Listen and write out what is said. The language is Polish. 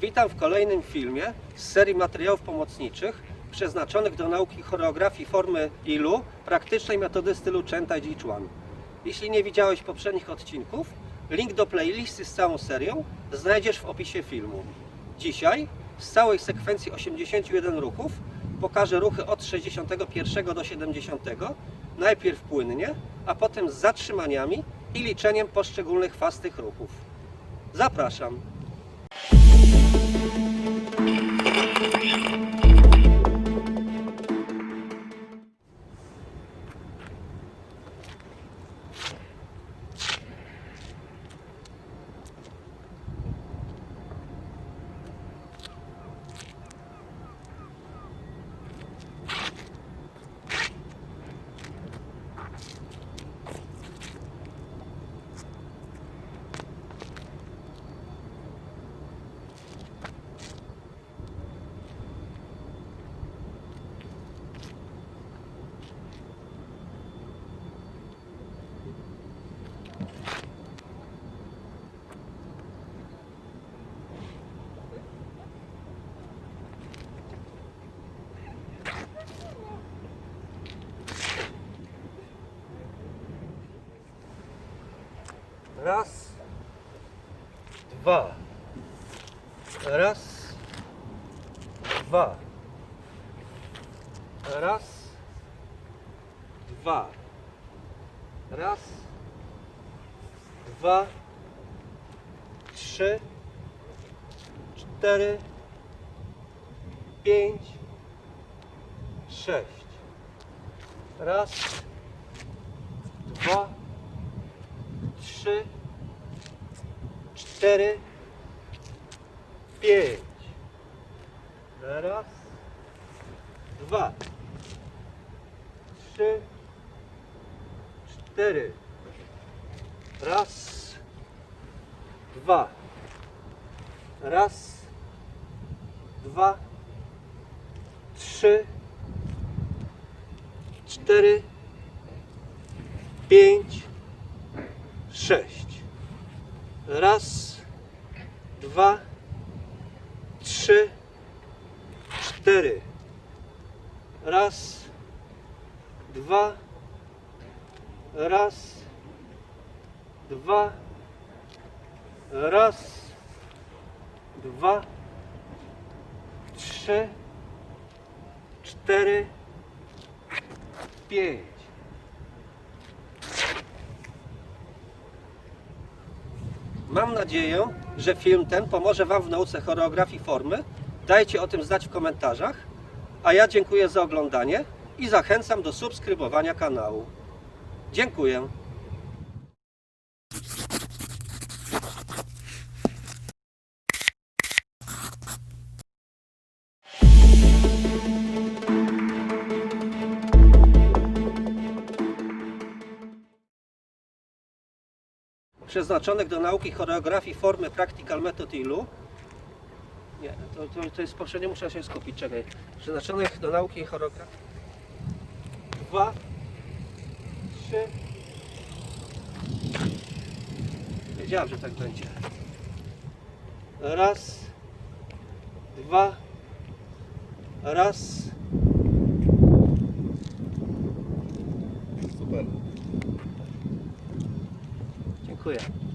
Witam w kolejnym filmie z serii materiałów pomocniczych przeznaczonych do nauki choreografii formy ilu praktycznej metody stylu Chenta Jichuan. Jeśli nie widziałeś poprzednich odcinków, link do playlisty z całą serią znajdziesz w opisie filmu. Dzisiaj z całej sekwencji 81 ruchów pokażę ruchy od 61 do 70, najpierw płynnie, a potem z zatrzymaniami i liczeniem poszczególnych faz tych ruchów. Zapraszam. thank you Raz, dwa. Raz, dwa. Raz, dwa. Raz, dwa, trzy, cztery, pięć, sześć. Raz, dwa, trzy, cztery, pięć. Raz, dwa, trzy, cztery. Raz, dwa. Raz, dwa, trzy, cztery, pięć, sześć. Raz, dwa, trzy, cztery. Raz, dwa, raz, dwa, raz, dwa, trzy, cztery, pięć. Mam nadzieję, że film ten pomoże Wam w nauce choreografii formy. Dajcie o tym znać w komentarzach. A ja dziękuję za oglądanie i zachęcam do subskrybowania kanału. Dziękuję. Przeznaczonych do nauki choreografii formy Practical Method Ilu. Nie, to, to, to jest poprzednie, muszę się skupić, czekaj. Przeznaczonych do nauki choreografii. Dwa, trzy. Wiedziałem, że tak będzie. Raz, dwa, raz, Super. dziękuję.